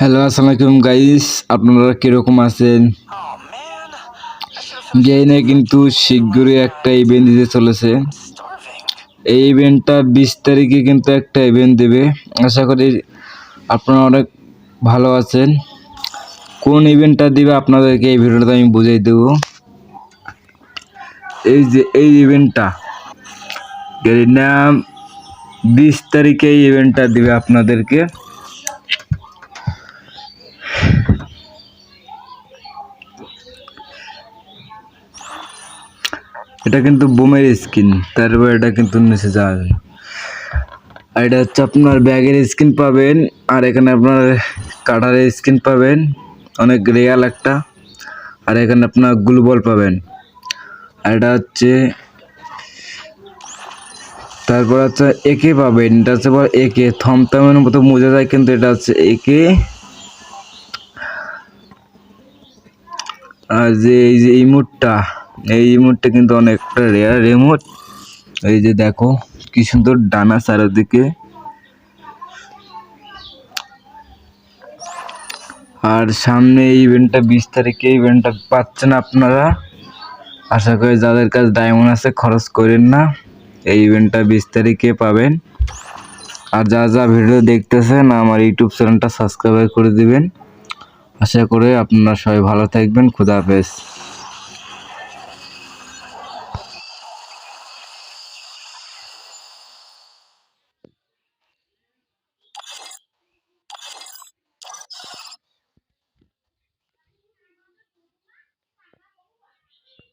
Hello আসসালামু আলাইকুম guys আপনারা কীরকম আছেন? গেইনে কিন্তু শীঘ্রই একটা ইভেন্ট দিতে চলেছে। এই ইভেন্টটা বিশ তারিখে কিন্তু একটা ইভেন্ট দেবে। আশা করি আপনারা অনেক ভালো আছেন। কোন ইভেন্টটা দিবে আপনাদেরকে এই ভিডিওটা আমি বুঝিয়ে দেবো। এই যে, এই ইভেন্টটা নাম বিশ তারিখে এই ইভেন্টটা দিবে আপনাদেরকে। এটা কিন্তু বোমের স্কিন, তারপর এটা কিন্তু নিচে যাওয়া আর এটা হচ্ছে আপনার ব্যাগের স্কিন পাবেন, আর এখানে আপনার কাটারের স্কিন পাবেন, অনেক রেয়াল একটা। আর এখানে আপনার গ্লুবল পাবেন। আর এটা হচ্ছে, তারপর হচ্ছে একে পাবেন, এটা হচ্ছে একে থমথমের মতো বোঝা যায়, কিন্তু এটা হচ্ছে একে আর যে এই যে ইমোটটা এই ইমোটটা কিন্তু অনেকটা রেয়ার রিমোট এই যে দেখো, কি সুন্দর ডানা চারিদিকে। আর সামনে এই ইভেন্টটা বিশ তারিখে ইভেন্টটা পাচ্ছেন আপনারা। আশা করি যাদের কাছে ডায়মন্ড আছে, খরচ করেন না। এই ইভেন্টটা বিশ তারিখে পাবেন। আর যা যা ভিডিও দেখতেছেন, আমার ইউটিউব চ্যানেলটা সাবস্ক্রাইব করে দিবেন। আশা করে আপনারা সবাই ভালো থাকবেন। খুদা হাফেজ।